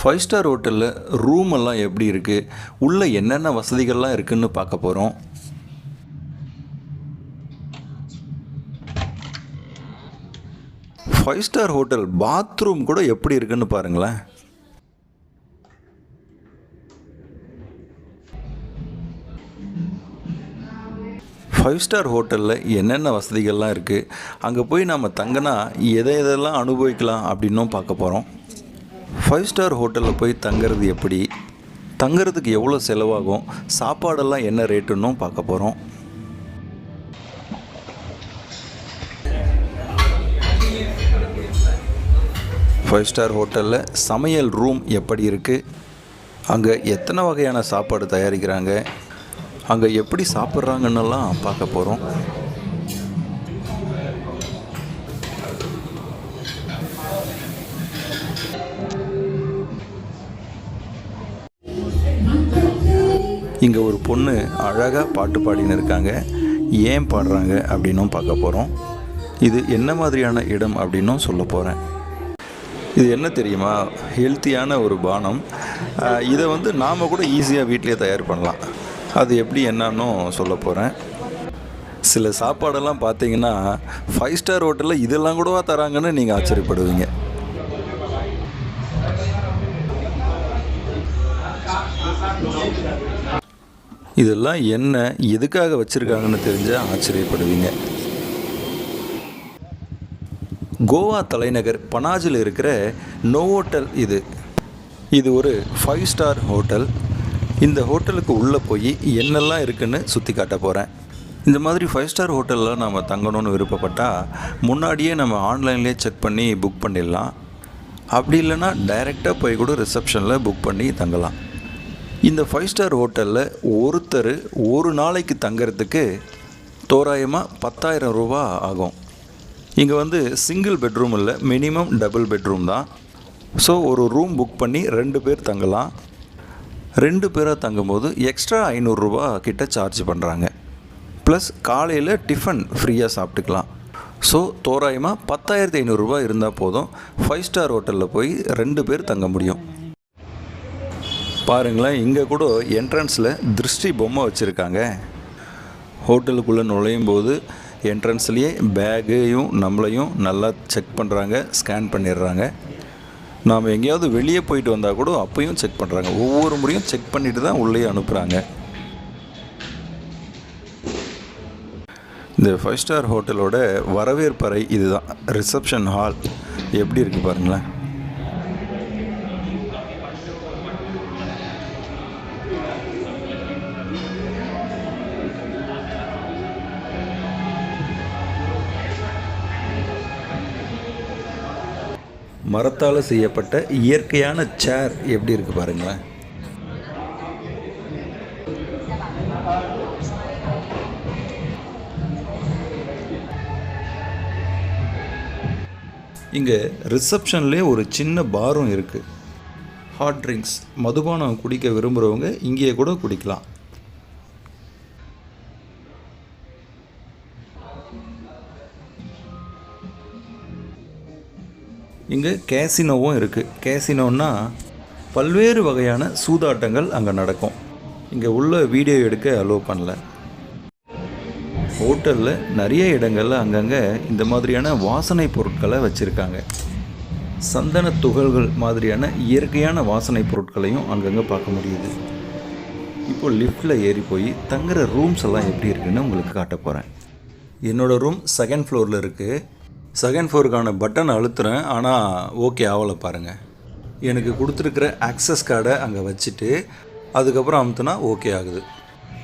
Five star ஹோட்டலில் room எல்லாம் எப்படி இருக்குது உள்ளே என்னென்ன வசதிகள்லாம் இருக்குன்னு பார்க்க போகிறோம் ஃபைவ் ஸ்டார் ஹோட்டல் பாத்ரூம் கூட எப்படி இருக்குன்னு பாருங்களேன். ஃபைவ் ஸ்டார் ஹோட்டலில் என்னென்ன வசதிகள்லாம் இருக்குது அங்கே போய் நம்ம தங்கினா எதை எதெல்லாம் அனுபவிக்கலாம் அப்படின்னும் பார்க்க போகிறோம் ஃபைவ் ஸ்டார் ஹோட்டலில் போய் தங்குறது எப்படி? தங்குறதுக்கு எவ்வளோ செலவாகும்? சாப்பாடெல்லாம் என்ன ரேட்டுன்னும் பார்க்க போகிறோம் ஃபைவ் ஸ்டார் ஹோட்டலில் சமையல் ரூம் எப்படி இருக்குது அங்கே எத்தனை வகையான சாப்பாடு தயாரிக்கிறாங்க? அங்கே எப்படி சாப்பிட்றாங்கன்னெல்லாம் பார்க்க போகிறோம் இங்கே ஒரு பொண்ணு அழகாக பாட்டு பாடின்னு இருக்காங்க. ஏன் பாடுறாங்க அப்படின்னும் பார்க்க போகிறோம் இது என்ன மாதிரியான இடம் அப்படின்னும் சொல்ல போகிறேன் இது என்ன தெரியுமா? ஹெல்த்தியான ஒரு பானம். இதை வந்து நாம் கூட ஈஸியாக வீட்டிலே தயார் பண்ணலாம். அது எப்படி என்னன்னும் சொல்ல போகிறேன் சில சாப்பாடெல்லாம் பார்த்தீங்கன்னா ஃபைவ் ஸ்டார் ஹோட்டலில் இதெல்லாம் கூடவா தராங்கன்னு நீங்கள் ஆச்சரியப்படுவீங்க. இதெல்லாம் என்ன எதுக்காக வச்சுருக்காங்கன்னு தெரிஞ்சால் ஆச்சரியப்படுவீங்க. கோவா தலைநகர் பனாஜில் இருக்கிற நோவோட்டல் இது. இது ஒரு ஃபைவ் ஸ்டார் ஹோட்டல். இந்த ஹோட்டலுக்கு உள்ளே போய் என்னெல்லாம் இருக்குன்னு சுற்றி காட்ட போகிறேன் இந்த மாதிரி ஃபைவ் ஸ்டார் ஹோட்டலில் நம்ம தங்கணும்னு விருப்பப்பட்டால் முன்னாடியே நம்ம ஆன்லைன்லேயே செக் பண்ணி புக் பண்ணிடலாம். அப்படி இல்லைன்னா டைரெக்டாக போய் கூட ரிசப்ஷனில் புக் பண்ணி தங்கலாம். இந்த ஃபைவ் ஸ்டார் ஹோட்டலில் ஒருத்தர் ஒரு நாளைக்கு தங்கிறதுக்கு தோராயமாக பத்தாயிரம் ரூபா ஆகும். இங்கே வந்து சிங்கிள் பெட்ரூம் இல்லை மினிமம் டபுள் பெட்ரூம் தான். ஸோ ஒரு ரூம் புக் பண்ணி ரெண்டு பேர் தங்கலாம். ரெண்டு பேராக தங்கும்போது எக்ஸ்ட்ரா ஐநூறுரூவா கிட்ட சார்ஜ் பண்ணுறாங்க ப்ளஸ் காலையில் டிஃபன் ஃப்ரீயாக சாப்பிட்டுக்கலாம். ஸோ தோராயமாக பத்தாயிரத்தி ஐநூறுரூவா இருந்தால் போதும். ஃபைவ் ஸ்டார் ஹோட்டலில் போய் ரெண்டு பேர் தங்க முடியும். பாருங்களேன் இங்கே கூட என்ட்ரன்ஸில் திருஷ்டி பொம்மை வச்சுருக்காங்க. ஹோட்டலுக்குள்ளே நுழையும் போது என்ட்ரன்ஸ்லேயே பேகையும் நம்மளையும் நல்லா செக் பண்ணுறாங்க ஸ்கேன் பண்ணிடுறாங்க. நாம் எங்கேயாவது வெளியே போயிட்டு வந்தால் கூட அப்பையும் செக் பண்ணுறாங்க ஒவ்வொரு முறையும் செக் பண்ணிட்டு தான் உள்ளே அனுப்புகிறாங்க இந்த ஃபைவ் ஸ்டார் ஹோட்டலோட வரவேற்பறை இதுதான். ரிசப்ஷன் ஹால் எப்படி இருக்குது பாருங்களேன். மரத்தால் செய்யப்பட்ட இயற்கையான சேர் எப்படி இருக்குது பாருங்களேன். இங்கே ரிசப்ஷன்லேயே ஒரு சின்ன பாரும் இருக்குது ஹாட் ட்ரிங்க்ஸ் மதுபானம் குடிக்க விரும்புகிறவங்க இங்கேயே கூட குடிக்கலாம். இங்கே கேசினோவும் இருக்குது கேசினோன்னா பல்வேறு வகையான சூதாட்டங்கள் அங்கே நடக்கும். இங்கே உள்ள வீடியோ எடுக்க அலோவ் பண்ணல. ஹோட்டலில் நிறைய இடங்களில் அங்கங்கே இந்த மாதிரியான வாசனை பொருட்களை வச்சுருக்காங்க. சந்தன துகள்கள் மாதிரியான இயற்கையான வாசனை பொருட்களையும் அங்கங்கே பார்க்க முடியுது. இப்போ லிஃப்ட்டில் ஏறி போய் தங்குற ரூம்ஸ் எல்லாம் எப்படி இருக்குன்னு உங்களுக்கு காட்ட போகிறேன் என்னோடய ரூம் செகண்ட் ஃப்ளோரில் இருக்குது செகண்ட் ஃப்ளோருக்கான பட்டன் அழுத்துறேன். ஆனால் ஓகே ஆகலை பாருங்கள் எனக்கு கொடுத்துருக்கிற ஆக்சஸ் கார்டை அங்கே வச்சுட்டு அதுக்கப்புறம் அமுத்துனா ஓகே ஆகுது.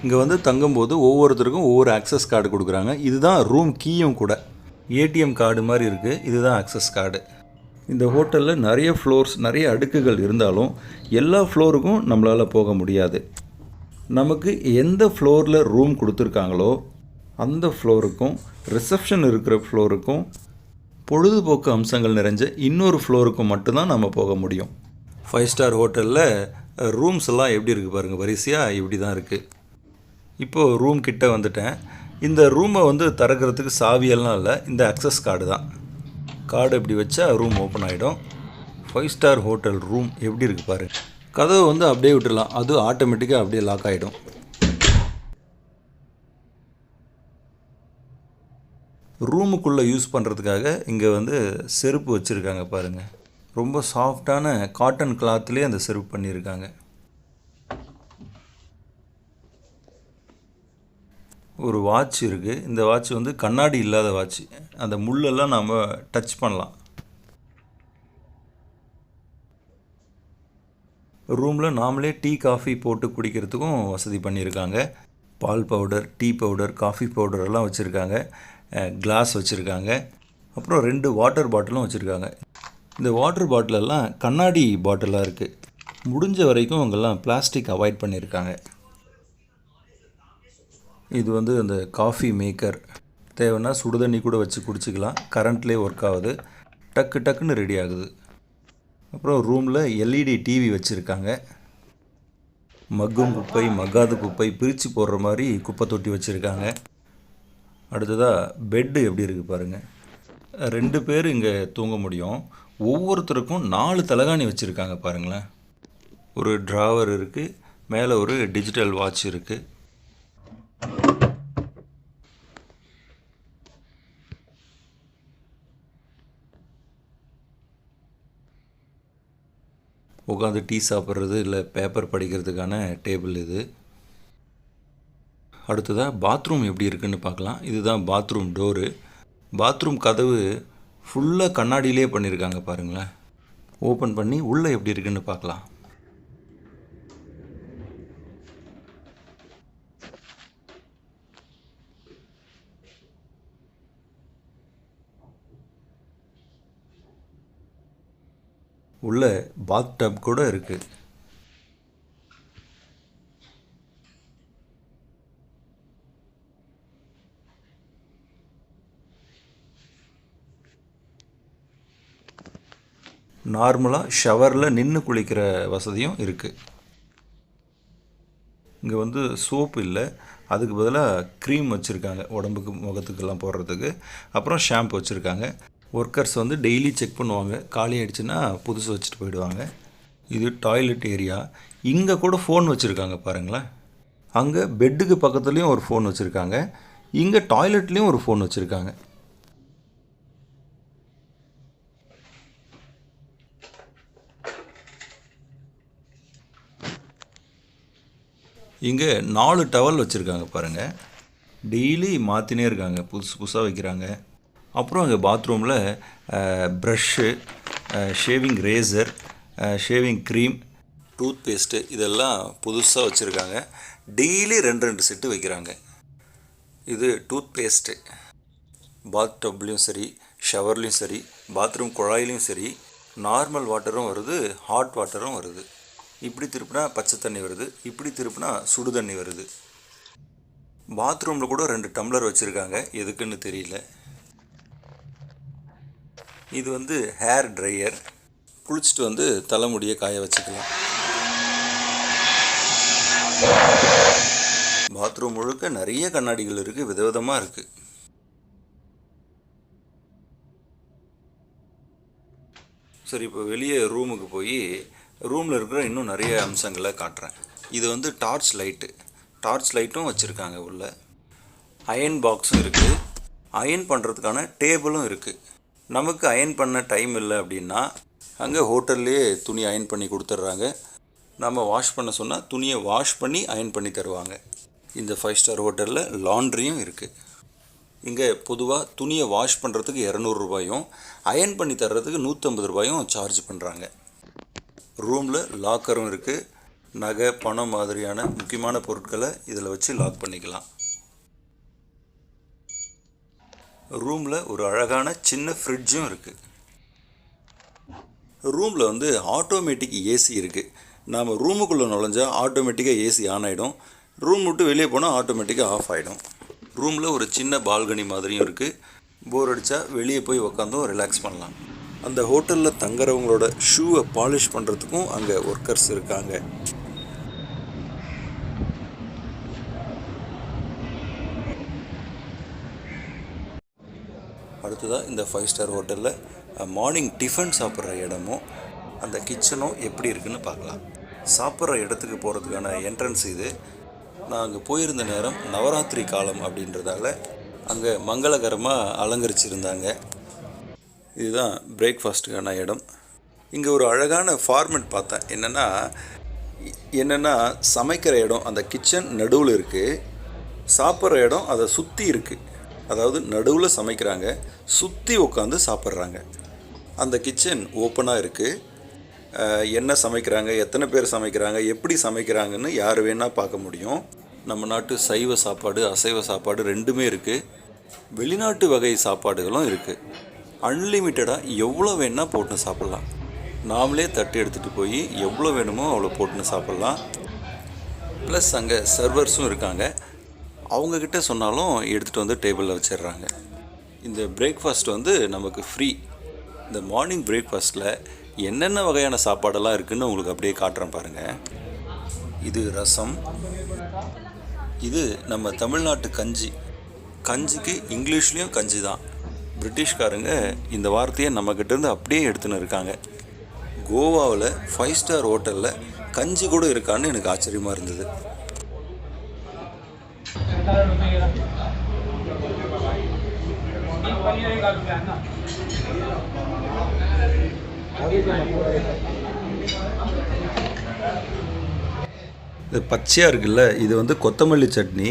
இங்கே வந்து தங்கும்போது ஒவ்வொருத்தருக்கும் ஒவ்வொரு ஆக்சஸ் கார்டு கொடுக்குறாங்க. இதுதான் ரூம் கீயும் கூட. ஏடிஎம் கார்டு மாதிரி இருக்குது இதுதான் ஆக்சஸ் கார்டு இந்த ஹோட்டலில் நிறைய ஃப்ளோர்ஸ் நிறைய அடுக்குகள் இருந்தாலும் எல்லா ஃப்ளோருக்கும் நம்மளால் போக முடியாது. நமக்கு எந்த ஃப்ளோரில் ரூம் கொடுத்துருக்காங்களோ அந்த ஃப்ளோருக்கும் ரிசப்ஷன் இருக்கிற ஃப்ளோருக்கும் பொழுதுபோக்கு அம்சங்கள் நிறைஞ்ச இன்னொரு ஃப்ளோருக்கு மட்டும்தான் நம்ம போக முடியும். ஃபைவ் ஸ்டார் ஹோட்டலில் ரூம்ஸ் எல்லாம் எப்படி இருக்குது பாருங்கள் வரிசையாக இப்படி தான் இருக்குது இப்போது ரூம் கிட்டே வந்துட்டேன். இந்த ரூமை வந்து திறக்கிறதுக்கு சாவியெல்லாம் இல்லை இந்த அக்சஸ் கார்டு தான். கார்டு இப்படி வச்சா ரூம் ஓப்பன் ஆகிடும் ஃபைவ் ஸ்டார் ஹோட்டல் ரூம் எப்படி இருக்குது பாரு கதவை வந்து அப்படியே விட்டுடலாம். அது ஆட்டோமேட்டிக்காக அப்படியே லாக் ஆகிடும் ரூமுக்குள்ளே யூஸ் பண்ணுறதுக்காக இங்கே வந்து செருப்பு வச்சுருக்காங்க பாருங்கள் ரொம்ப சாஃப்டான காட்டன் கிளாத்லேயே அந்த செருப்பு பண்ணியிருக்காங்க. ஒரு வாட்ச் இருக்குது இந்த வாட்ச் வந்து கண்ணாடி இல்லாத வாட்ச் அந்த முள்ளெல்லாம் நாம் டச் பண்ணலாம். ரூமில் நாமளே டீ காஃபி போட்டு குடிக்கிறதுக்கும் வசதி பண்ணியிருக்காங்க. பால் powder tea powder coffee powder எல்லாம் வச்சுருக்காங்க. கிளாஸ் வச்சுருக்காங்க. அப்புறம் ரெண்டு வாட்டர் பாட்டிலும் வச்சுருக்காங்க. இந்த வாட்டர் பாட்டிலெல்லாம் கண்ணாடி பாட்டிலாக இருக்குது முடிஞ்ச வரைக்கும் அவங்கெல்லாம் பிளாஸ்டிக் அவாய்ட் பண்ணியிருக்காங்க இது வந்து அந்த காஃபி மேக்கர் தேவைன்னா சுடுதண்ணி கூட வச்சு குடிச்சிக்கலாம். கரண்ட்லேயே ஒர்க் ஆகுது. டக்கு டக்குன்னு ரெடி ஆகுது. அப்புறம் ரூமில் எல்இடி டிவி வச்சுருக்காங்க. மக்கும் குப்பை மக்காத குப்பை பிரித்து போடுற மாதிரி குப்பை தொட்டி வச்சுருக்காங்க. அடுத்ததாக பெட்டு எப்படி இருக்குது பாருங்கள் ரெண்டு பேர் இங்கே தூங்க முடியும். ஒவ்வொருத்தருக்கும் நாலு தலகாணி வச்சுருக்காங்க பாருங்களேன். ஒரு ட்ராவர் இருக்குது மேலே ஒரு டிஜிட்டல் வாட்ச் இருக்குது உட்காந்து டீ சாப்பிட்றது இல்லை பேப்பர் படிக்கிறதுக்கான டேபிள் இது. அடுத்ததாக பாத்ரூம் எப்படி இருக்குன்னு பார்க்கலாம். இதுதான் பாத்ரூம் டோரு பாத்ரூம் கதவு ஃபுல்லாக கண்ணாடியிலே பண்ணியிருக்காங்க பாருங்களேன். ஓப்பன் பண்ணி உள்ளே எப்படி இருக்குன்னு பார்க்கலாம். உள்ள பாத் டப் கூட இருக்குது நார்மலாக ஷவரில் நின்று குளிக்கிற வசதியும் இருக்குது இங்கே வந்து சோப்பு இல்லை. அதுக்கு பதிலாக க்ரீம் வச்சுருக்காங்க உடம்புக்கு முகத்துக்கெல்லாம் போடுறதுக்கு. அப்புறம் ஷாம்பு வச்சுருக்காங்க. ஒர்க்கர்ஸ் வந்து டெய்லி செக் பண்ணுவாங்க. காலி ஆகிடுச்சுன்னா புதுசு வச்சுட்டு போயிடுவாங்க. இது டாய்லெட் ஏரியா இங்கே கூட ஃபோன் வச்சுருக்காங்க பாருங்களேன். அங்கே பெட்டுக்கு பக்கத்துலேயும் ஒரு ஃபோன் வச்சுருக்காங்க. இங்கே டாய்லெட்லேயும் ஒரு ஃபோன் வச்சுருக்காங்க. இங்கே நாலு டவல் வச்சுருக்காங்க பாருங்கள் டெய்லி மாற்றினே இருக்காங்க. புதுசு புதுசாக வைக்கிறாங்க. அப்புறம் அங்கே பாத்ரூமில் brush shaving razor shaving cream toothpaste இதெல்லாம் புதுசாக வச்சுருக்காங்க. டெய்லி ரெண்டு ரெண்டு செட்டு வைக்கிறாங்க. இது டூத் பேஸ்ட்டு பாத் டப்லேயும் சரி ஷவர்லேயும் சரி பாத்ரூம் குழாயிலையும் சரி நார்மல் வாட்டரும் வருது ஹாட் வாட்டரும் வருது. இப்படி திருப்பினா பச்சை தண்ணி வருது இப்படி திருப்பினா சுடு தண்ணி வருது. பாத்ரூமில் கூட ரெண்டு டம்ளர் வச்சுருக்காங்க எதுக்குன்னு தெரியல. இது வந்து ஹேர் ட்ரையர். குளிச்சுட்டு வந்து தலைமுடியை காய வச்சுக்கலாம். பாத்ரூம் முழுக்க நிறைய கண்ணாடிகள் இருக்குது விதவிதமாக இருக்குது சரி இப்போ வெளியே ரூமுக்கு போய் ரூமில் இருக்கிற இன்னும் நிறைய அம்சங்களை காட்டுறேன். இது வந்து டார்ச் லைட்டு டார்ச் லைட்டும் வச்சுருக்காங்க உள்ள. அயன் பாக்ஸும் இருக்குது அயன் பண்ணுறதுக்கான டேபிளும் இருக்குது நமக்கு அயன் பண்ண டைம் இல்லை அப்படின்னா அங்கே ஹோட்டல்லையே துணி அயன் பண்ணி கொடுத்துட்றாங்க. நம்ம வாஷ் பண்ண சொன்னால் துணியை வாஷ் பண்ணி அயன் பண்ணி தருவாங்க. இந்த ஃபைவ் ஸ்டார் ஹோட்டலில் லாண்ட்ரியும் இருக்குது இங்கே பொதுவாக துணியை வாஷ் பண்ணுறதுக்கு இரநூறுபாயும் அயன் பண்ணி தர்றதுக்கு நூற்றம்பது ரூபாயும் சார்ஜ் பண்ணுறாங்க ரூமில் லாக்கரும் இருக்குது நகை பணம் மாதிரியான முக்கியமான பொருட்களை இதில் வச்சு லாக் பண்ணிக்கலாம். ரூமில் ஒரு அழகான சின்ன ஃப்ரிட்ஜும் இருக்குது ரூமில் வந்து ஆட்டோமேட்டிக் ஏசி இருக்குது நாம் ரூமுக்குள்ளே நுழைஞ்சால் ஆட்டோமேட்டிக்காக ஏசி ஆன் ஆகிடும் ரூம் விட்டு வெளியே போனால் ஆட்டோமேட்டிக்காக ஆஃப் ஆகிடும் ரூமில் ஒரு சின்ன பால்கனி மாதிரியும் இருக்குது போர் அடித்தா வெளியே போய் உக்காந்தும் ரிலாக்ஸ் பண்ணலாம். அந்த ஹோட்டலில் தங்குறவங்களோட ஷூவை பாலிஷ் பண்ணுறதுக்கும் அங்கே ஒர்க்கர்ஸ் இருக்காங்க. அடுத்ததாக இந்த ஃபைவ் ஸ்டார் ஹோட்டலில் மார்னிங் டிஃபன் சாப்பிட்ற இடமும் அந்த கிச்சனும் எப்படி இருக்குன்னு பார்க்கலாம். சாப்பிட்ற இடத்துக்கு போகிறதுக்கான என்ட்ரன்ஸ் இது. நான் அங்கே போயிருந்த நேரம் நவராத்திரி காலம் அப்படின்றதால அங்கே மங்களகரமாக அலங்கரிச்சிருந்தாங்க. இதுதான் பிரேக்ஃபாஸ்ட்டுக்கான இடம். இங்கே ஒரு அழகான ஃபார்மெட் பார்த்தேன். என்னென்னா என்னென்னா சமைக்கிற இடம் அந்த கிச்சன் நடுவில் இருக்குது சாப்பிட்ற இடம் அதை சுற்றி இருக்குது அதாவது நடுவில் சமைக்கிறாங்க சுற்றி உட்காந்து சாப்பிட்றாங்க. அந்த கிச்சன் ஓப்பனாக இருக்குது என்ன சமைக்கிறாங்க எத்தனை பேர் சமைக்கிறாங்க எப்படி சமைக்கிறாங்கன்னு யார் வேணால் பார்க்க முடியும். நம்ம நாட்டு சைவ சாப்பாடு அசைவ சாப்பாடு ரெண்டுமே இருக்குது வெளிநாட்டு வகை சாப்பாடுகளும் இருக்குது அன்லிமிட்டடாக எவ்வளோ வேணால் போட்டு சாப்பிட்லாம். நாமளே தட்டு எடுத்துகிட்டு போய் எவ்வளோ வேணுமோ அவ்வளோ போட்டுன்னு சாப்பிட்லாம். ப்ளஸ் அங்கே சர்வர்ஸும் இருக்காங்க. அவங்கக்கிட்ட சொன்னாலும் எடுத்துகிட்டு வந்து டேபிளில் வச்சிடுறாங்க. இந்த பிரேக்ஃபாஸ்ட் வந்து நமக்கு ஃப்ரீ இந்த மார்னிங் பிரேக்ஃபாஸ்ட்டில் என்னென்ன வகையான சாப்பாடெல்லாம் இருக்குதுன்னு உங்களுக்கு அப்படியே காட்டுறேன் பாருங்கள் இது ரசம். இது நம்ம தமிழ்நாட்டு கஞ்சி. கஞ்சிக்கு இங்கிலீஷ்லேயும் கஞ்சி தான். பிரிட்டிஷ்காரங்க இந்த வார்த்தையை நம்மக்கிட்டேருந்து அப்படியே எடுத்துன்னு இருக்காங்க. கோவாவில் ஃபைவ் ஸ்டார் ஹோட்டலில் கஞ்சி கூட இருக்கான்னு எனக்கு ஆச்சரியமாக இருந்தது. இது பச்சையாக இருக்குல்ல இது வந்து கொத்தமல்லி சட்னி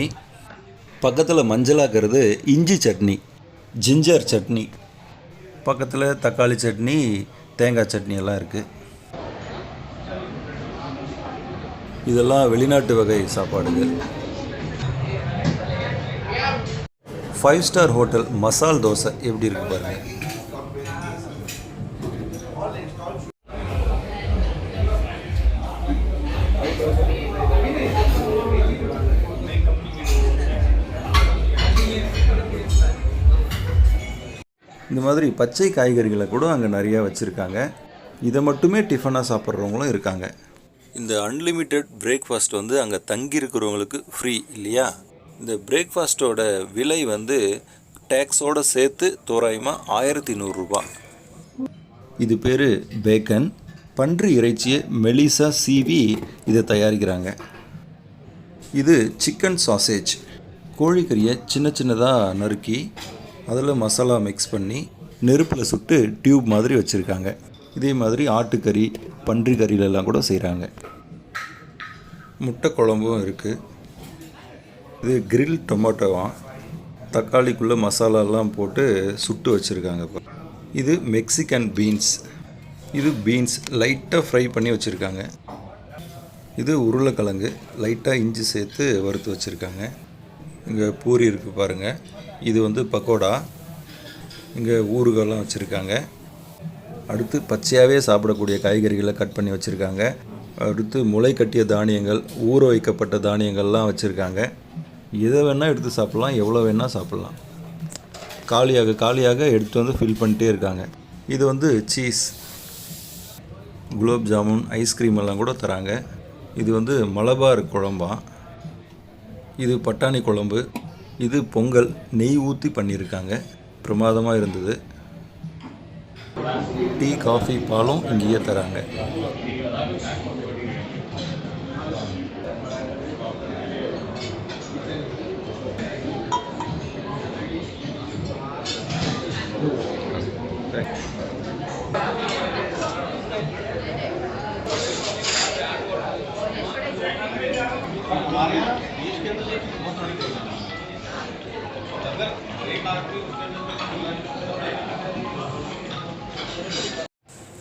பக்கத்தில் மஞ்சளாக்கிறது இஞ்சி சட்னி. ஜிஞ்சர் சட்னி. பக்கத்தில் தக்காளி சட்னி தேங்காய் சட்னி எல்லாம் இருக்குது இதெல்லாம் வெளிநாட்டு வகை சாப்பாடுகள். ஃபைவ் ஸ்டார் ஹோட்டல் மசால் தோசை எப்படி இருக்கு பாருங்கள் இந்த மாதிரி பச்சை காய்கறிகளை கூட அங்கே நிறையா வச்சுருக்காங்க. இதை மட்டுமே டிஃபனாக சாப்பிட்றவங்களும் இருக்காங்க. இந்த அன்லிமிட்டெட் பிரேக்ஃபாஸ்ட் வந்து அங்கே தங்கி இருக்கிறவங்களுக்கு ஃப்ரீ இல்லையா? இந்த பிரேக்ஃபாஸ்ட்டோட விலை வந்து டேக்ஸோடு சேர்த்து தோராயமாக ஆயிரத்தி நூறுரூபா இது பேர் பேக்கன் பன்றி இறைச்சியை மெலிசா சீவி இதை தயாரிக்கிறாங்க. இது சிக்கன் சாசேஜ் கோழிக்கறியை சின்ன சின்னதாக நறுக்கி அதில் மசாலா மிக்ஸ் பண்ணி நெருப்பில் சுட்டு டியூப் மாதிரி வச்சுருக்காங்க. இதே மாதிரி ஆட்டுக்கறி பன்றி கறியிலெல்லாம் கூட செய்கிறாங்க முட்டை குழம்பும் இருக்குது இது கிரில் டொமேட்டோவா தக்காளிக்குள்ளே மசாலாலாம் போட்டு சுட்டு வச்சுருக்காங்க இப்போ. இது மெக்சிகன் பீன்ஸ் இது பீன்ஸ் லைட்டாக ஃப்ரை பண்ணி வச்சுருக்காங்க. இது உருளைக்கிழங்கு லைட்டாக இஞ்சி சேர்த்து வறுத்து வச்சுருக்காங்க. இங்கே பூரி இருக்குது பாருங்கள் இது வந்து பக்கோடா. இங்கே ஊறுகாய்லாம் வச்சுருக்காங்க. அடுத்து பச்சையாகவே சாப்பிடக்கூடிய காய்கறிகளை கட் பண்ணி வச்சுருக்காங்க. அடுத்து முளை கட்டிய தானியங்கள் ஊற வைக்கப்பட்ட தானியங்கள்லாம் வச்சுருக்காங்க. எதை வேணால் எடுத்து சாப்பிட்லாம் எவ்வளோ வேணால் சாப்பிட்லாம். காலியாக காலியாக எடுத்து வந்து ஃபில் பண்ணிட்டே இருக்காங்க. இது வந்து சீஸ் குலோப் ஜாமுன் ஐஸ்கிரீம் எல்லாம் கூட தராங்க. இது வந்து மலபார் குழம்பா. இது பட்டாணி குழம்பு. இது பொங்கல் நெய் ஊற்றி பண்ணியிருக்காங்க பிரமாதமாக இருந்தது. டீ காஃபி பாலும் இங்கேயே தராங்க.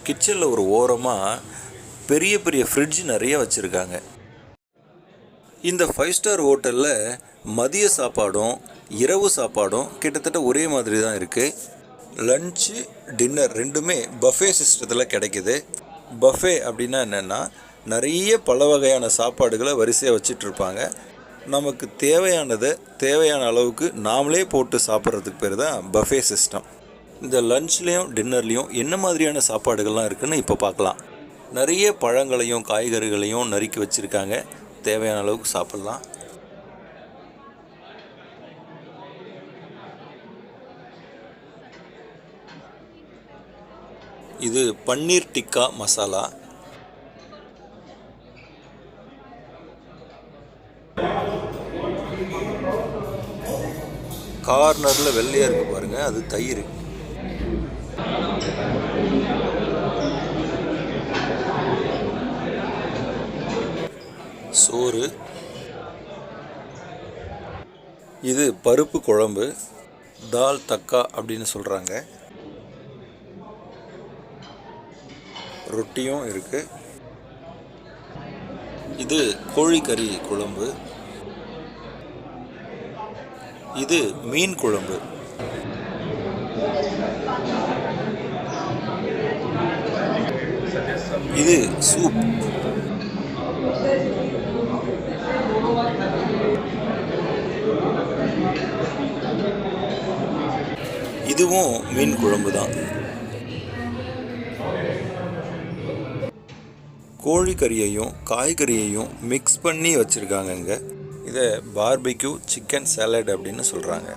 கிச்சனில் ஒரு ஓரமாக பெரிய பெரிய ஃப்ரிட்ஜ் நிறைய வச்சுருக்காங்க. இந்த ஃபைவ் ஸ்டார் ஹோட்டலில் மதிய சாப்பாடும் இரவு சாப்பாடும் கிட்டத்தட்ட ஒரே மாதிரி தான் இருக்குது லஞ்சு டின்னர் ரெண்டுமே பஃபே சிஸ்டத்தில் கிடைக்குது. பஃபே அப்படின்னா என்னென்னா நிறைய பல வகையான சாப்பாடுகளை வரிசையாக வச்சுட்ருப்பாங்க நமக்கு தேவையானதை தேவையான அளவுக்கு நாமளே போட்டு சாப்பிட்றதுக்கு பேர் தான் பஃபே சிஸ்டம் இந்த லஞ்ச்லேயும் டின்னர்லேயும் என்ன மாதிரியான சாப்பாடுகள்லாம் இருக்குதுன்னு இப்போ பார்க்கலாம் நிறைய பழங்களையும் காய்கறிகளையும் நறுக்கி வச்சுருக்காங்க. தேவையான அளவுக்கு சாப்பிட்லாம். இது பன்னீர் டிக்கா மசாலா. கார்னரில் வெள்ளையாக இருக்கு பாருங்க அது தயிர். சோறு. இது பருப்பு குழம்பு தால் தக்கா அப்படின்னு சொல்கிறாங்க ரொட்டியும் இருக்குது இது கோழிக்கறி குழம்பு. இது மீன் குழம்பு. இது சூப். இதுவும் மீன் குழம்பு தான். கோழிக்கறியையும் காய்கறியையும் மிக்ஸ் பண்ணி வச்சுருக்காங்க இங்கே இதை பார்பிக்யூ சிக்கன் சாலட் அப்படின்னு சொல்கிறாங்க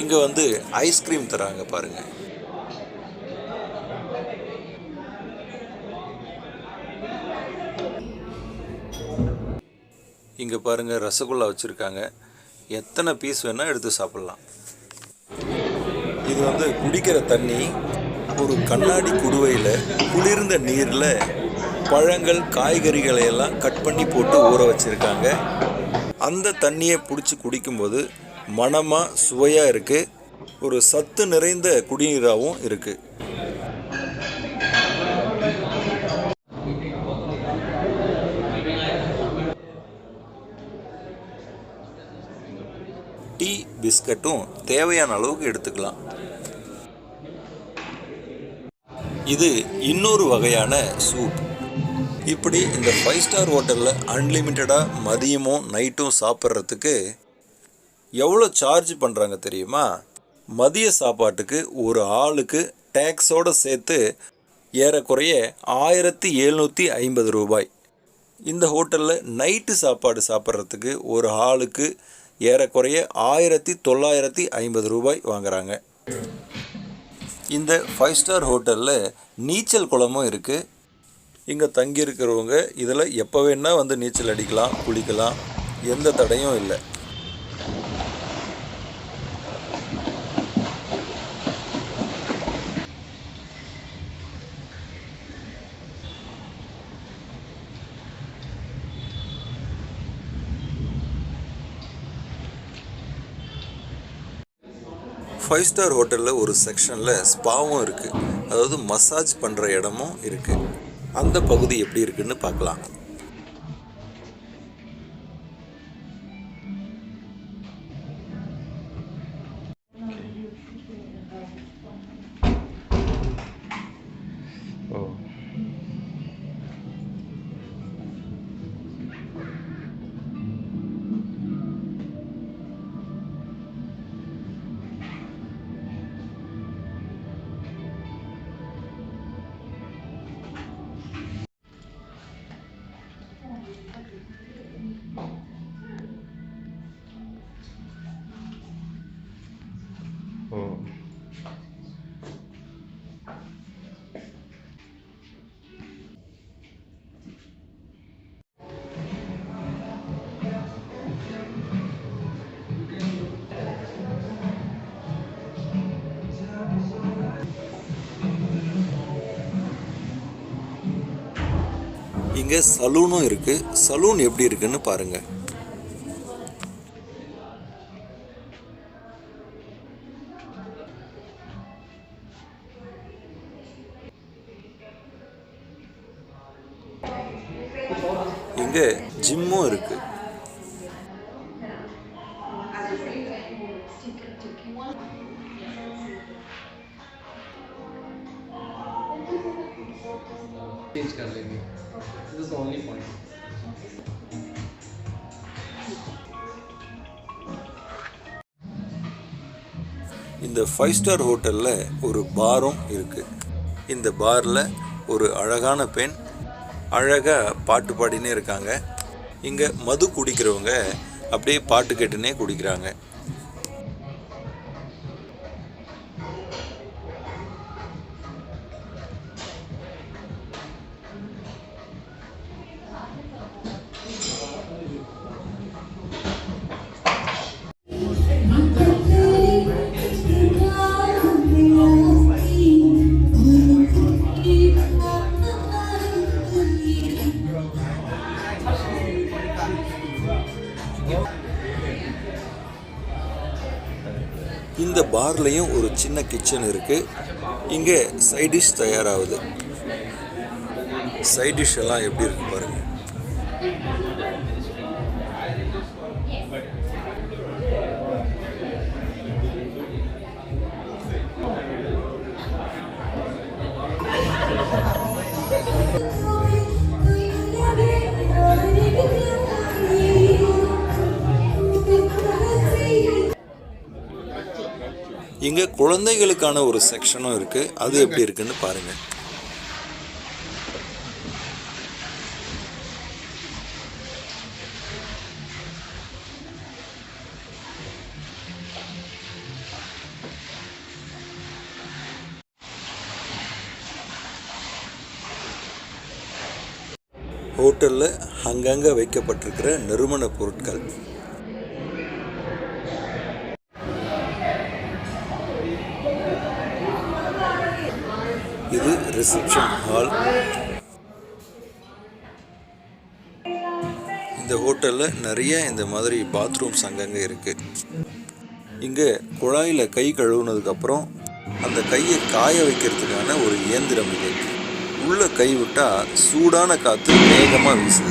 இங்கே வந்து ஐஸ்கிரீம் தராங்க பாருங்கள் இங்கே பாருங்கள் ரசகுல்லா வச்சுருக்காங்க. எத்தனை பீஸ் வேணால் எடுத்து சாப்பிட்லாம். இது வந்து குடிக்கிற தண்ணி ஒரு கண்ணாடி குடுவையில் குளிர்ந்த நீரில் பழங்கள் காய்கறிகளை எல்லாம் கட் பண்ணி போட்டு ஊற வச்சுருக்காங்க. அந்த தண்ணியை பிடிச்சி குடிக்கும்போது மணமாக சுவையாக இருக்குது ஒரு சத்து நிறைந்த குடிநீராகவும் இருக்குது டீ பிஸ்கட்டும் தேவையான அளவுக்கு எடுத்துக்கலாம். இது இன்னொரு வகையான சூப். இப்படி இந்த ஃபைவ் ஸ்டார் ஹோட்டலில் அன்லிமிட்டடாக மதியமும் நைட்டும் சாப்பிட்றதுக்கு எவ்வளோ சார்ஜ் பண்ணுறாங்க தெரியுமா? மதிய சாப்பாட்டுக்கு ஒரு ஆளுக்கு டேக்ஸோடு சேர்த்து ஏறக்குறைய ஆயிரத்தி எழுநூற்றி ஐம்பது ரூபாய். இந்த ஹோட்டலில் நைட்டு சாப்பாடு சாப்பிட்றதுக்கு ஒரு ஆளுக்கு ஏறக்குறைய ஆயிரத்தி தொள்ளாயிரத்தி ஐம்பது ரூபாய் வாங்குறாங்க. இந்த ஃபைவ் ஸ்டார் ஹோட்டலில் நீச்சல் குளமும் இருக்குது இங்கே தங்கியிருக்கிறவங்க இதில் எப்போ வேணால் வந்து நீச்சல் அடிக்கலாம் குளிக்கலாம் எந்த தடையும் இல்லை. ஃபைவ் ஸ்டார் ஹோட்டலில் ஒரு செக்ஷனில் ஸ்பாவும் இருக்குது அதாவது மசாஜ் பண்ணுற இடமும் இருக்குது அந்த பகுதி எப்படி இருக்குன்னு பார்க்கலாம். இங்கே சலூனும் இருக்குது சலூன் எப்படி இருக்குன்னு பாருங்கள் चेंज कर लेंगे this is the only point இந்த ஃபைவ் ஸ்டார் ஹோட்டலில் ஒரு பாரும் இருக்குது இந்த பாரில் ஒரு அழகான பெண் அழகாக பாட்டு பாடினே இருக்காங்க இங்கே மது குடிக்கிறவங்க அப்படியே பாட்டு கேட்டுனே குடிக்கிறாங்க இந்த ஒரு சின்ன கிச்சன் இருக்கு. இங்கே சைடிஷ் டிஷ் தயாராகுது. சைடிஷ் எல்லாம் எப்படி இருக்கு பாருங்க. இங்கே குழந்தைகளுக்கான ஒரு செக்ஷனும் இருக்கு. அது எப்படி இருக்குன்னு பாருங்க. ஹோட்டலில் அங்கங்கே வைக்கப்பட்டிருக்கிற நறுமண பொருட்கள். ரிசப்ஷன் ஹால் இந்த ஹோட்டலில் நிறைய இந்த மாதிரி பாத்ரூம்ஸ் அங்கங்கே இருக்குது இங்கே குழாயில் கை கழுவுனதுக்கப்புறம் அந்த கையை காய வைக்கிறதுக்கான ஒரு இயந்திரம் இது. உள்ளே கை விட்டால் சூடான காற்று வேகமாக வீசுது.